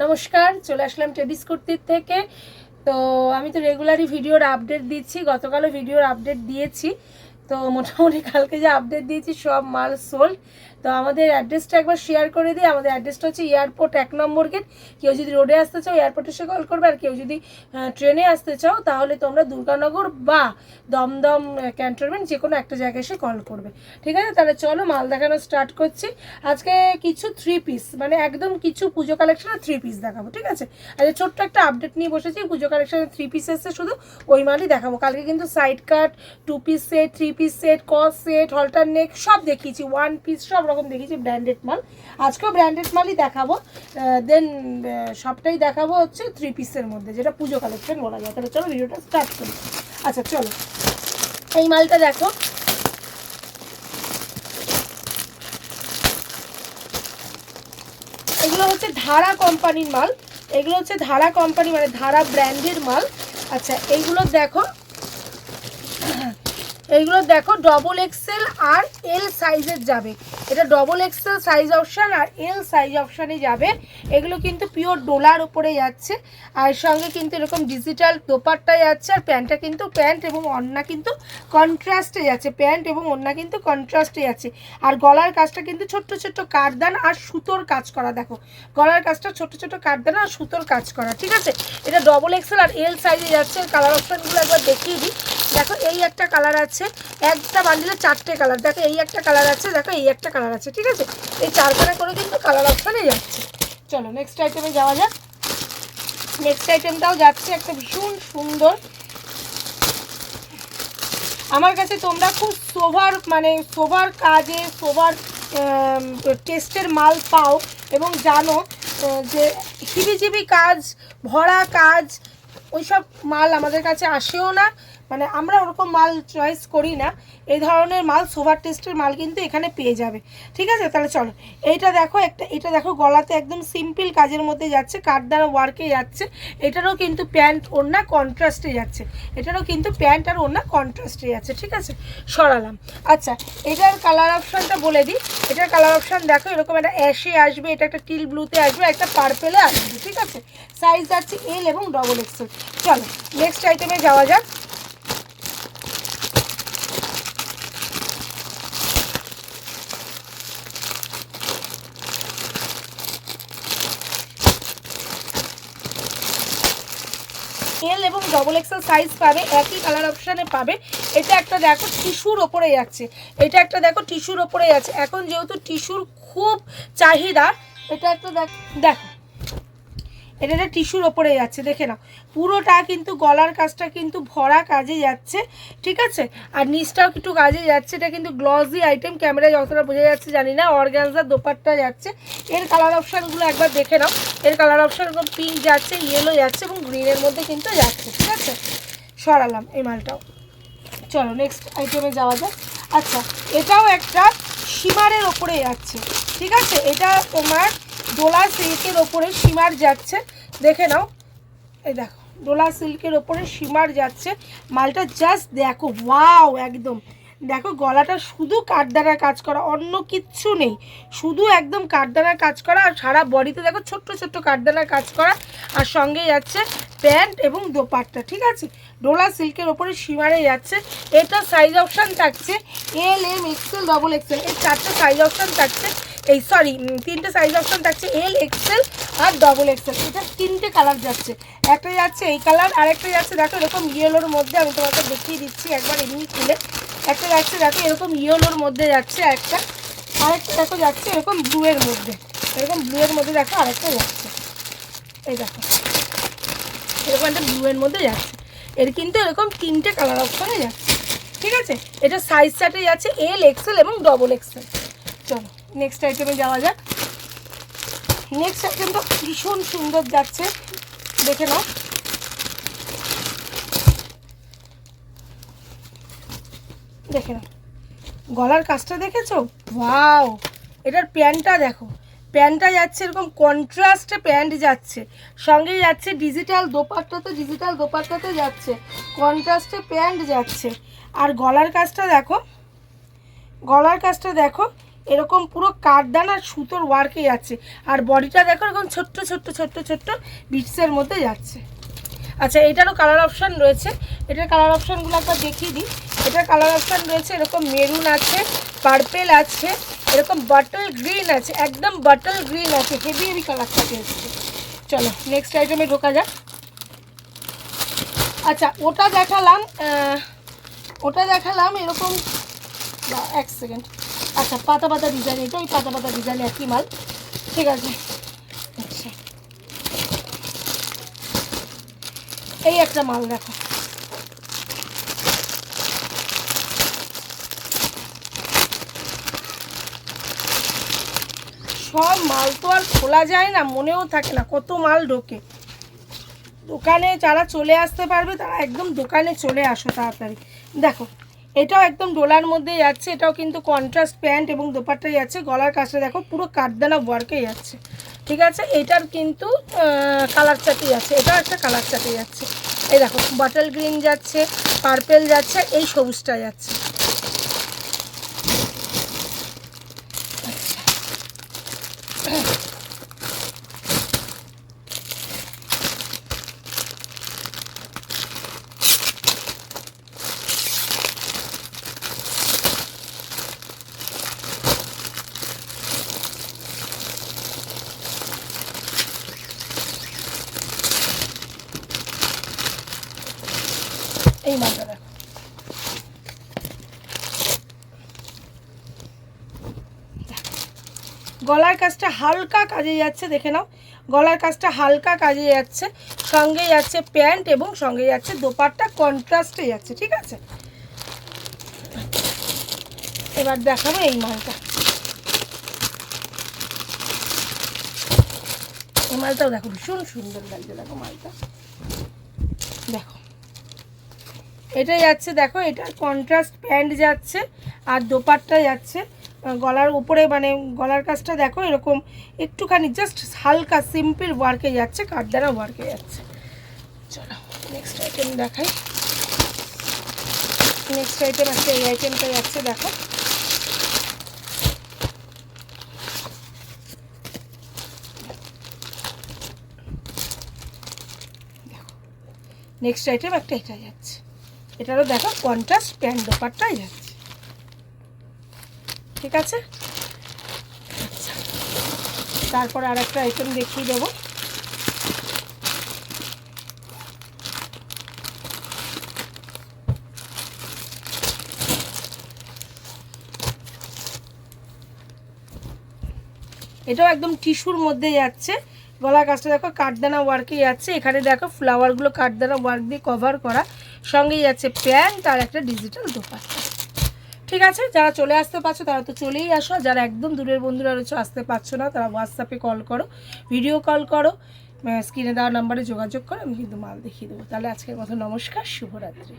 নমস্কার, চলে আসলাম টেডিস কুর্তির থেকে। তো আমি তো রেগুলারই ভিডিওর আপডেট দিচ্ছি, গতকালও ভিডিওর আপডেট দিয়েছি। তো মোটামুটি কালকে যে আপডেট দিয়েছি, সব মাল সোল্ড তো আমাদের অ্যাড্রেসটা একবার শেয়ার করে দিই। আমাদের অ্যাড্রেসটা হচ্ছে এয়ারপোর্ট এক নম্বর গেট কেউ যদি রোডে আসতে চাও এয়ারপোর্টে এসে কল করবে। আর কেউ যদি ট্রেনে আসতে চাও, তাহলে তোমরা দুর্গানগর বা দমদম ক্যান্টনমেন্ট যে কোনো একটা জায়গায় এসে কল করবে। ঠিক আছে? তাহলে চলো, মাল দেখানো স্টার্ট করছি। আজকে কিছু থ্রি পিস মানে একদম কিছু পুজো কালেকশনের থ্রি পিস দেখাবো, ঠিক আছে? আজকে ছোট্ট একটা আপডেট নিয়ে বসেছি। পুজো কালেকশনের থ্রি পিস এসছে, শুধু ওই মালই দেখাবো। কালকে কিন্তু side cut two piece set three piece set কস সেট হলটার নেক সব দেখিয়েছি। ওয়ান পিস সব রকম দেখিয়েছি ব্র্যান্ডেড মাল আজকেও ব্র্যান্ডেড মালই দেখাবো। দেন সবটাই দেখাবো হচ্ছে থ্রি পিসের মধ্যে, যেটা পুজো কালেকশন বলা যায়। তাহলে চলো ভিডিওটা স্টার্ট করি। আচ্ছা চলো। এই মালটা দেখো। এগুলো হচ্ছে ধারা কোম্পানির মাল এগুলো হচ্ছে ধারা কোম্পানি মানে ধারা ব্র্যান্ডের মাল আচ্ছা এইগুলো দেখো। এইগুলো দেখো ডবল এক্সেল আর এল সাইজের যাবে। এটা ডবল এক্সেল সাইজ অপশান আর এল সাইজ অপশানে যাবে। এগুলো কিন্তু পিওর ডোলার উপরে যাচ্ছে। আর সঙ্গে কিন্তু এরকম ডিজিটাল দোপাট্টা যাচ্ছে আর প্যান্টটা কিন্তু প্যান্ট এবং অন্না কিন্তু কন্ট্রাস্টে যাচ্ছে। প্যান্ট এবং অন্না কিন্তু কন্ট্রাস্টে যাচ্ছে। আর গলার কাজটা কিন্তু ছোট্ট ছোট্ট কারদান আর সুতোর কাজ করা, দেখো। গলার কাজটা ছোট ছোট কারদান আর সুতোর কাজ করা, ঠিক আছে? এটা ডবল এক্সেল আর এল সাইজে যাচ্ছে। কালার অপশানগুলো একবার দেখিয়ে দিই। দেখো, এই একটা কালার আছে, একটা বান্ডিলে চারটে কালার দেখো, এই একটা কালার আছে, দেখো, এই একটা কালার আছে, ঠিক আছে? এই চারখানা করে কিন্তু কালার অপশানে যাচ্ছে। চলো নেক্সট আইটেমে যাওয়া যাক। নেক্সট আইটেমটাও যাচ্ছে, একটা ভীষণ সুন্দর। আমার কাছে তোমরা খুব সোভার মানে সোভার কাজে সোভার টেস্টের মাল পাও এবং জানো যে হিবিজিবি কাজ, ভরা কাজ, ওইসব মাল আমাদের কাছে আসেও না। মানে আমরা ওরকম মাল চয়েস করি না। এই ধরনের মাল সোভার টেস্টের মাল কিন্তু এখানে পেয়ে যাবে। ঠিক আছে? তাহলে চলো। এইটা দেখো একটা, এটা দেখো গলাতে একদম সিম্পল কাজের মধ্যে যাচ্ছে কাঠদানা ওয়ার্কে যাচ্ছে। এটারও কিন্তু প্যান্ট ওড়না কন্ট্রাস্টে যাচ্ছে। এটারও কিন্তু প্যান্ট আর ওড়না কন্ট্রাস্টে যাচ্ছে। ঠিক আছে? সরালাম। আচ্ছা এটার কালার অপশানটা বলে দিই। এটার কালার অপশান দেখো, এরকম একটা অ্যাশে আসবে, এটা একটা টিল ব্লুতে আসবে, একটা পার্পেলে আসবে। ঠিক আছে? সাইজ যাচ্ছে এল এবং ডবল এক্সেল চলো নেক্সট আইটেমে যাওয়া যাক। এল এবং ডবল এক্সেল সাইজ পাবে, একই কালার অপশানে পাবে। এটা একটা দেখো টিস্যুর ওপরে যাচ্ছে। এটা একটা দেখো টিস্যুর ওপরে যাচ্ছে। এখন যেহেতু টিস্যুর খুব চাহিদা, এটা একটা দেখ- দেখো। এটা একটা টিস্যুর ওপরে যাচ্ছে, দেখে নাও। পুরোটা কিন্তু গলার কাজটা কিন্তু ভরা কাজে যাচ্ছে, ঠিক আছে? আর নিচটাও একটু কাজে যাচ্ছে, এটা কিন্তু গ্লসি আইটেম ক্যামেরায় যতটা বোঝা যাচ্ছে, জানি না অর্গ্যানজার দোপাট্টা যাচ্ছে। এর কালার অপশানগুলো একবার দেখে নাও। এর কালার অপশান এরকম পিঙ্ক যাচ্ছে ইয়েলো যাচ্ছে এবং গ্রিনের মধ্যে কিন্তু যাচ্ছে, ঠিক আছে? সরালাম এই মালটাও। চলো নেক্সট আইটেমে যাওয়া যাক। আচ্ছা এটাও একটা সীমারের ওপরে যাচ্ছে, ঠিক আছে? এটা তোমার ডোলা সিল্কের ওপরে সীমার যাচ্ছে। দেখে নাও। এই দেখো ডোলা সিল্কের ওপরে সীমার যাচ্ছে। মালটা জাস্ট দেখো ওয়াও একদম। দেখো, গলাটা শুধু কাঠদানার কাজ করা, অন্য কিচ্ছু নেই। শুধু একদম কাঠদানার কাজ করা আর সারা বডিতে দেখো, ছোট্ট ছোট্ট কাঠদানার কাজ করা। আর সঙ্গে যাচ্ছে প্যান্ট এবং দোপাট্টা, ঠিক আছে? ডোলা সিল্কের ওপরে সীমারে যাচ্ছে। এটা সাইজ অপশান থাকছে L M XL double XL এই চারটে সাইজ অপশান থাকছে। এই সরি তিনটে সাইজ অপশন থাকছে এল এক্সেল আর ডবল এক্সেল এটা তিনটে কালার যাচ্ছে। একটা যাচ্ছে এই কালার আর একটা যাচ্ছে, দেখো এরকম ইয়েলোর মধ্যে আমি তোমাকে দেখিয়ে দিচ্ছি একবার এমনি খুলে। একটা যাচ্ছে, দেখো এরকম ইয়েলোর মধ্যে যাচ্ছে একটা, আরেকটা দেখো যাচ্ছে এরকম ব্লুয়ের মধ্যে। এরকম ব্লুয়ের মধ্যে দেখো আরেকটা যাচ্ছে। এই দেখো, এরকম একটা ব্লুয়ের মধ্যে যাচ্ছে। এর কিন্তু এরকম তিনটে কালার অপশনে যাচ্ছে। ঠিক আছে? এটা সাইজ চার্টে যাচ্ছে এল এক্সেল এবং ডবল এক্সেল চলো। নেক্সট আইটেমে যাওয়া যাক। নেক্সট আইটেমটা ভীষণ সুন্দর যাচ্ছে। দেখে নাও। দেখে নাও। গলার কাজটা দেখেছ? ওয়াও এটার প্যান্টটা দেখো। প্যান্টটা যাচ্ছে এরকম কন্ট্রাস্টে প্যান্ট যাচ্ছে। সঙ্গে যাচ্ছে ডিজিটাল দোপাট্টাতে ডিজিটাল দোপাট্টাতে যাচ্ছে। কন্ট্রাস্টে প্যান্ট যাচ্ছে। আর গলার কাজটা দেখো। গলার কাজটা দেখো। এরকম পুরো কাঠদান আর সুতোর ওয়ার্কে যাচ্ছে আর বডিটা দেখো এরকম ছোট্ট ছোট্ট ছোট্ট ছোট্ট বিটসের মধ্যে যাচ্ছে। আচ্ছা এটারও কালার অপশান রয়েছে। এটার কালার অপশানগুলো একবার দেখিয়ে দিই। এটার কালার অপশান রয়েছে, এরকম মেরুন আছে পার্পেল আছে, এরকম বাটল গ্রিন আছে, একদম বাটল গ্রিন আছে হেভি হেভি কালারটা এসছে চলো নেক্সট আইটেমে ঢোকা যাক। আচ্ছা ওটা দেখালাম ওটা দেখালাম এরকম এক সেকেন্ড আচ্ছা পাতা পাতা ডিজাইন এটা ওই পাতা পাতা ডিজাইন একই মাল। ঠিক আছে। আচ্ছা। এই একটা মাল দেখো। সব মাল তো আর খোলা যায় না, মনেও থাকে না কত মাল ঢোকে। দোকানে যারা চলে আসতে পারবে, তারা একদম দোকানে চলে আসো তাড়াতাড়ি। দেখো এটাও একদম ডোলার মধ্যে যাচ্ছে, এটাও কিন্তু কন্ট্রাস্ট প্যান্ট এবং দোপাট্টা যাচ্ছে, গলার কাছে দেখো পুরো কাঠদানা ওয়ার্কে যাচ্ছে, ঠিক আছে? এটার কিন্তু কালার চাটি আছে, এটাও একটা কালার চাটি যাচ্ছে। এই দেখো বাটাল গ্রিন যাচ্ছে পার্পেল যাচ্ছে, এই সবুজটা যাচ্ছে। এই মালটা গলার কাজটা হালকা কাজে যাচ্ছে, দেখে নাও। গলার কাজটা হালকা কাজে যাচ্ছে সঙ্গে যাচ্ছে প্যান্ট এবং সঙ্গে যাচ্ছে দোপাট্টা কন্ট্রাস্টে যাচ্ছে, ঠিক আছে? এবার দেখাবো এই মালটা। এই মালটাও দেখো, ভীষণ সুন্দর লাগছে, দেখো মালটা। দেখো। এটা যাচ্ছে, দেখো, এটা কন্ট্রাস্ট প্যান্ট যাচ্ছে, আর দোপাট্টা যাচ্ছে। গলার উপরে মানে গলার কাজটা দেখো, এরকম একটুখানি জাস্ট হালকা সিম্পল ওয়ার্কে যাচ্ছে কাঠদারা ওয়ার্কে যাচ্ছে। চলো নেক্সট আইটেম দেখাই। নেক্সট আইটেম একটা এই আইটেমটা যাচ্ছে, দেখো। নেক্সট আইটেম একটা এটা যাচ্ছে। এটারও দেখো কন্ট্রাস্ট প্যান্ট দোপারটাই যাচ্ছে। ঠিক আছে? আচ্ছা। তারপর আর একটা আইটেম দেখিয়ে দেবো। এটাও একদম টিস্যুর মধ্যে যাচ্ছে। গলা কাজটা দেখো, কাঠদানা ওয়ার্কে যাচ্ছে। এখানে দেখো ফ্লাওয়ারগুলো কাঠদানা ওয়ার্ক দিয়ে কভার করা। সঙ্গে আছে প্যান্ট আর একটা ডিজিটাল দোপাট্টা। ঠিক আছে? যারা চলে আসতে পারছ, তারা তো চলেই আসো। যারা একদম দূরের বন্ধুরা রয়েছে, আসতে পারছ না, তারা হোয়াটসঅ্যাপে কল করো ভিডিও কল করো স্ক্রিনে দেওয়ার নাম্বারে যোগাযোগ করো, আমি কিন্তু মাল দেখিয়ে দেবো। তাহলে আজকের মতো নমস্কার, শুভরাত্রি।